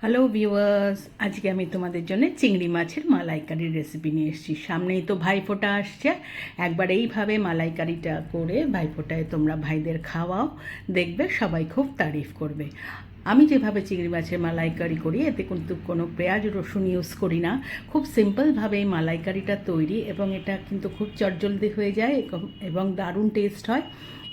Hello viewers আজকে আমি তোমাদের জন্য চিংড়ি মাছের মালাইকারির রেসিপি নিয়ে এসেছি। সামনেই তো ভাইফোঁটা আসছে। একবার এইভাবে মালাইকারিটা করে ভাইফোঁটায় তোমরা ভাইদের খাওয়াও। দেখবে সবাই খুব তারিফ করবে। আমি যেভাবে চিংড়ি মাছের মালাইকারি করি, এতে কিন্তু কোনো পেঁয়াজ রসুন ইউজ করি না। খুব সিম্পলভাবে এই মালাইকারিটা তৈরি এবং এটা কিন্তু খুব চটজলদি হয়ে যায় এবং- এবং দারুণ টেস্ট হয়।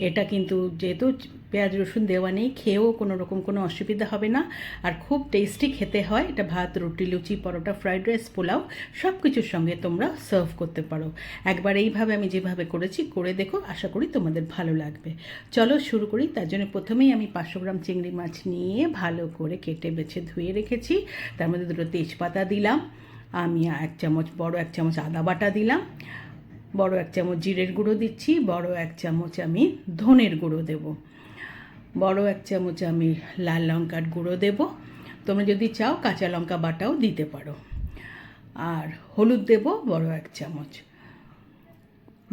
এটা কিন্তু যেহেতু পেঁয়াজ, রসুন দেওয়া নেই, খেয়েও কোনো রকম কোনো অসুবিধা হবে না। আর খুব টেস্টি খেতে হয়। এটা ভাত, রুটি, লুচি, পরোটা ফ্রাইড রাইস পোলাও সব কিছুর সঙ্গে তোমরা সার্ভ করতে পারো। একবার এইভাবে আমি যেভাবে করেছি, করে দেখো। আশা করি তোমাদের ভালো লাগবে। চলো শুরু করি। তার জন্য প্রথমেই আমি পাঁচশো গ্রাম চিংড়ি মাছ নিয়ে ভালো করে কেটে, বেছে, ধুয়ে রেখেছি। তার মধ্যে দুটো তেজপাতা দিলাম। আমি এক চামচ, বড় এক চামচ আদা বাটা দিলাম। বড় এক চামচ জিরের গুঁড়ো দিচ্ছি, বড় এক চামচ আমি ধনের গুঁড়ো দেব। বড় এক চামচ আমি লাল লঙ্কার গুঁড়ো দেব। তোমরা যদি চাও কাঁচা লঙ্কা বাটাও দিতে পারো। আর হলুদ দেব বড় এক চামচ।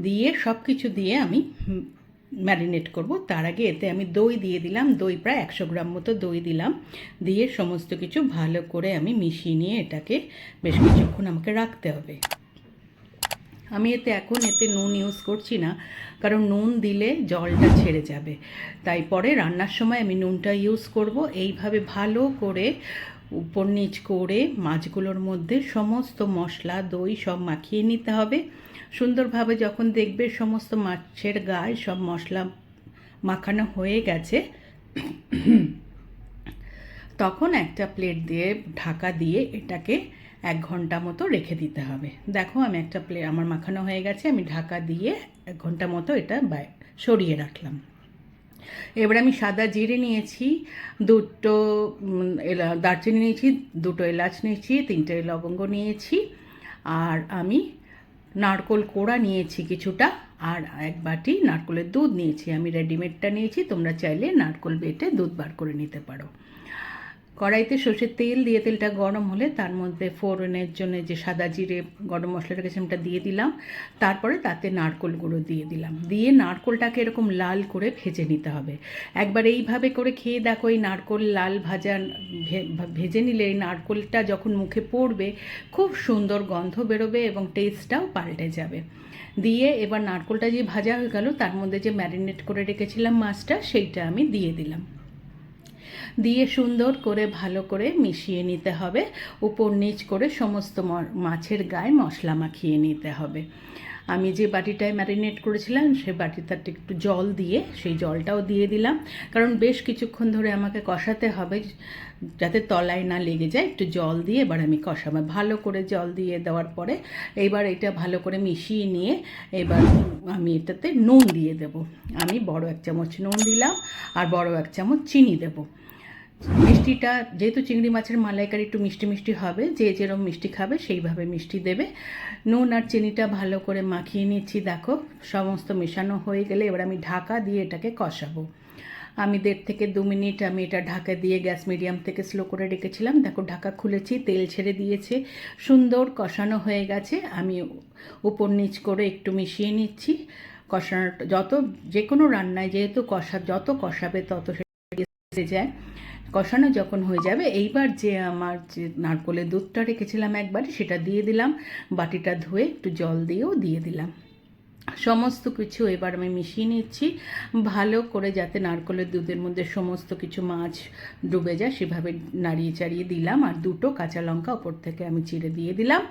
দিয়ে সব কিছু দিয়ে আমি ম্যারিনেট করব। তার আগে এতে আমি দই দিয়ে দিলাম। দই প্রায় একশো গ্রাম মতো দই দিলাম। দিয়ে সমস্ত কিছু ভালো করে আমি মিশিয়ে নিয়ে এটাকে বেশ কিছুক্ষণ আমাকে রাখতে হবে। আমি এতে এখন এতে নুন ইউজ করছি না, কারণ নুন দিলে জলটা ছেড়ে যাবে। তাই পরে রান্নার সময় আমি নুনটা ইউজ করব। এইভাবে ভালো করে উপর নিচ করে মাছগুলোর মধ্যে সমস্ত মশলা, দই সব মাখিয়ে নিতে হবে। সুন্দরভাবে যখন দেখবে সমস্ত মাছের গায়ে সব মশলা মাখানো হয়ে গেছে, তখন একটা প্লেট দিয়ে ঢাকা দিয়ে এটাকে এক ঘণ্টা মতো রেখে দিতে হবে। দেখো আমি একটা প্লেট আমার মাখানো হয়ে গেছে, আমি ঢাকা দিয়ে এক ঘণ্টা মতো এটা সরিয়ে রাখলাম। এবার আমি সাদা জিরে নিয়েছি, দুটো এলা- দারচিনি নিয়েছি, দুটো এলাচ নিয়েছি, তিনটে লবঙ্গ নিয়েছি, আর আমি নারকোল কোড়া নিয়েছি কিছুটা, আর এক বাটি নারকোলের দুধ নিয়েছি। আমি রেডিমেডটা নিয়েছি, তোমরা চাইলে নারকোল বেটে দুধ বার করে নিতে পারো। কড়াইতে সর্ষের তেল দিয়ে তেলটা গরম হলে তার মধ্যে ফোড়নের জন্য যে সাদা জিরে গরম মশলা রেখেছি ওটা দিয়ে দিলাম। তারপরে তাতে নারকোল গুঁড়ো দিয়ে দিলাম। দিয়ে নারকোলটাকে এরকম লাল করে ভেজে নিতে হবে। একবার এইভাবে করে খেয়ে দেখো, এই নারকোল লাল ভাজা ভেজে নিলে এই নারকোলটা যখন মুখে পড়বে, খুব সুন্দর গন্ধ বেরোবে এবং টেস্টটাও পাল্টে যাবে। দিয়ে এবার নারকোলটা যে ভাজা হয়ে গেল, তার মধ্যে যে ম্যারিনেট করে রেখেছিলাম মাছটা, সেইটা আমি দিয়ে দিলাম। দিয়ে সুন্দর করে ভালো করে মিশিয়ে নিতে হবে। উপর নিচ করে সমস্ত মাছের গায়ে মশলা মাখিয়ে নিতে হবে। আমি যে বাটিটায় ম্যারিনেট করেছিলাম সেই বাটিটাতে একটু জল দিয়ে, সেই জলটাও দিয়ে দিলাম। কারণ বেশ কিছুক্ষণ ধরে আমাকে কষাতে হবে, যাতে তলায় না লেগে যায়। একটু জল দিয়ে এবার আমি কষাবো। ভালো করে জল দিয়ে দেওয়ার পরে এইবার এটা ভালো করে মিশিয়ে নিয়ে এবার আমি এটাতে নুন দিয়ে দেব। আমি বড় এক চামচ নুন দিলাম, আর বড় এক চামচ চিনি দেবো। মিষ্টিটা, যেহেতু চিংড়ি মাছের মালাইকারি একটু মিষ্টি মিষ্টি হবে, যে যেরকম মিষ্টি খাবে সেইভাবে মিষ্টি দেবে। নুন আর চিনিটা ভালো করে মাখিয়ে নিচ্ছি, দেখো, সমস্ত মেশানো হয়ে গেলে এবার আমি ঢাকা দিয়ে এটাকে কষাবো। আমি দেড় থেকে দু মিনিট আমি এটা ঢাকা দিয়ে গ্যাস মিডিয়াম থেকে স্লো করে রেখেছিলাম। দেখো, ঢাকা খুলেছি, তেল ছেড়ে দিয়েছে, সুন্দর কষানো হয়ে গেছে। আমি উপর নিচ করে একটু মিশিয়ে নিচ্ছি। কষানোটা যত যে কোনো রান্নায় যেহেতু কষা, যত কষাবে তত যায়। কষানো যখন হয়ে যাবে, এইবার যে আমার যে নারকোলের দুধটা রেখেছিলাম একবার, সেটা দিয়ে দিলাম। বাটিটা ধুয়ে একটু জল দিয়েও দিয়ে দিলাম। সমস্ত কিছু এবার আমি মিশিয়ে নিচ্ছি। ভালো করে যাতে নারকোলের দুধের মধ্যে সমস্ত কিছু মাছ ডুবে যায়, সেভাবে নাড়িয়ে চাড়িয়ে দিলাম। আর দুটো কাঁচা লঙ্কা ওপর থেকে আমি চিড়ে দিয়ে দিলাম।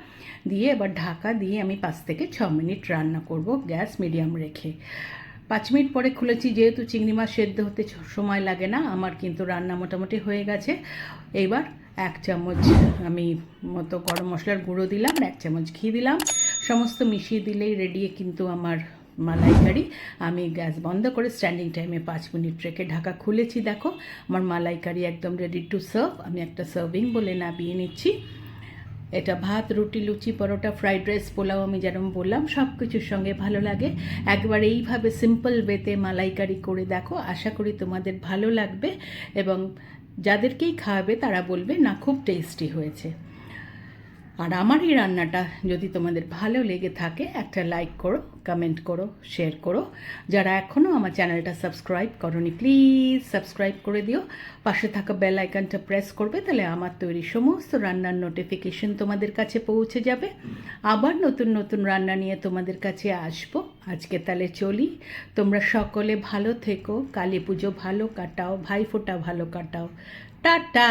দিয়ে এবার ঢাকা দিয়ে আমি পাঁচ থেকে ছ মিনিট রান্না করব গ্যাস মিডিয়াম রেখে। পাঁচ মিনিট পরে খুলেছি, যেহেতু চিংড়ি মাছ সেদ্ধ হতে সময় লাগে না, আমার কিন্তু রান্না মোটামুটি হয়ে গেছে। এইবার এক চামচ আমি মতো গরম মশলার গুঁড়ো দিলাম, এক চামচ ঘি দিলাম। সমস্ত মিশিয়ে দিলেই রেডি কিন্তু আমার মালাইকারি। আমি গ্যাস বন্ধ করে স্ট্যান্ডিং টাইমে পাঁচ মিনিট রেখে ঢাকা খুলেছি, দেখো। আমার মালাইকারি একদম রেডি টু সার্ভ আমি একটা সার্ভিং বলে নামিয়ে নিচ্ছি। এটা ভাত, রুটি, লুচি, পরোটা, ফ্রাইড রাইস, পোলাও আমি যেরকম বললাম সব কিছুর সঙ্গে ভালো লাগে। একবার এইভাবে সিম্পল ওয়েতে মালাইকারি করে দেখো, আশা করি তোমাদের ভালো লাগবে এবং যাদেরকেই খাওয়াবে তারা বলবে, না, খুব টেস্টি হয়েছে। আর আমার এই রান্নাটা যদি তোমাদের ভালো লেগে থাকে, একটা লাইক করো কমেন্ট করো শেয়ার করো। যারা এখনও আমার চ্যানেলটা সাবস্ক্রাইব করনি প্লিজ সাবস্ক্রাইব করে দিও। পাশে থাকা বেল আইকনটা প্রেস করবে, তাহলে আমার তৈরি সমস্ত রান্নার নোটিফিকেশন তোমাদের কাছে পৌঁছে যাবে। আবার নতুন নতুন রান্না নিয়ে তোমাদের কাছে আসব। আজকে তাহলে চলি। তোমরা সকলে ভালো থেকো। কালী পুজো ভালো কাটাও, ভাইফোঁটা ভালো কাটাও। টাটা!